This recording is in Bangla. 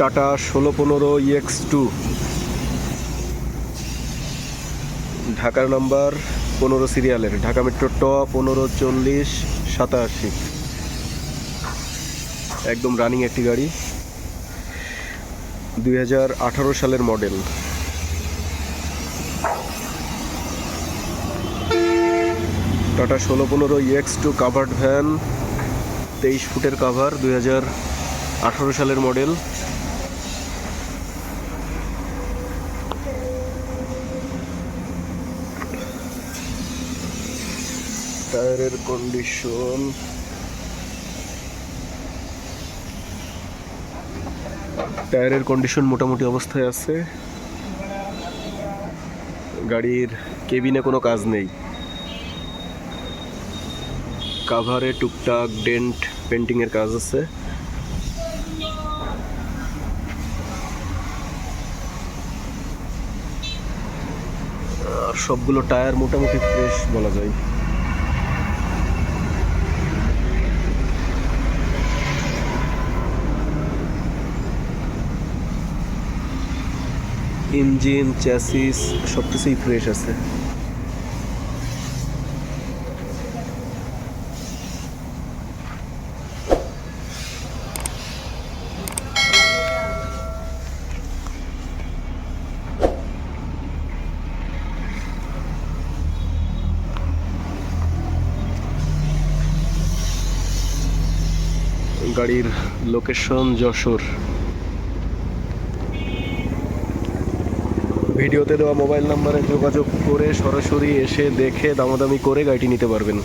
টাটা ষোলো পনেরো ইএক্স টু ঢাকার নাম্বার পনেরো সিরিয়ালের। ঢাকা মেট্রো ট পনেরো চল্লিশ সাতাশি। একদম রানিং একটি গাড়ি। দুই হাজার আঠারো সালের মডেল টাটা ষোলো পনেরো ইএক্স টু কাভার্ড ভ্যান তেইশ ফুটের কাভার দুই হাজার আঠারো সালের মডেল টায়ারের কন্ডিশন টায়ারের কন্ডিশন মোটামুটি অবস্থায় আছে। গাড়ির কেবিনে কোনো কাজ নেই। কাভারে টুকটাক ডেন্ট পেন্টিংয়ের কাজ আছে। সবগুলো টায়ার মোটামুটি ফ্রেশ বলা যায়। ইঞ্জিন চ্যাসিস সব কিছুই ফ্রেশ আছে। গাড়ির লোকেশন যশোর। ভিডিওতে দেওয়া মোবাইল নাম্বারে যোগাযোগ করে সরাসরি এসে দেখে দামাদামি করে গাড়িটি নিতে পারবেন।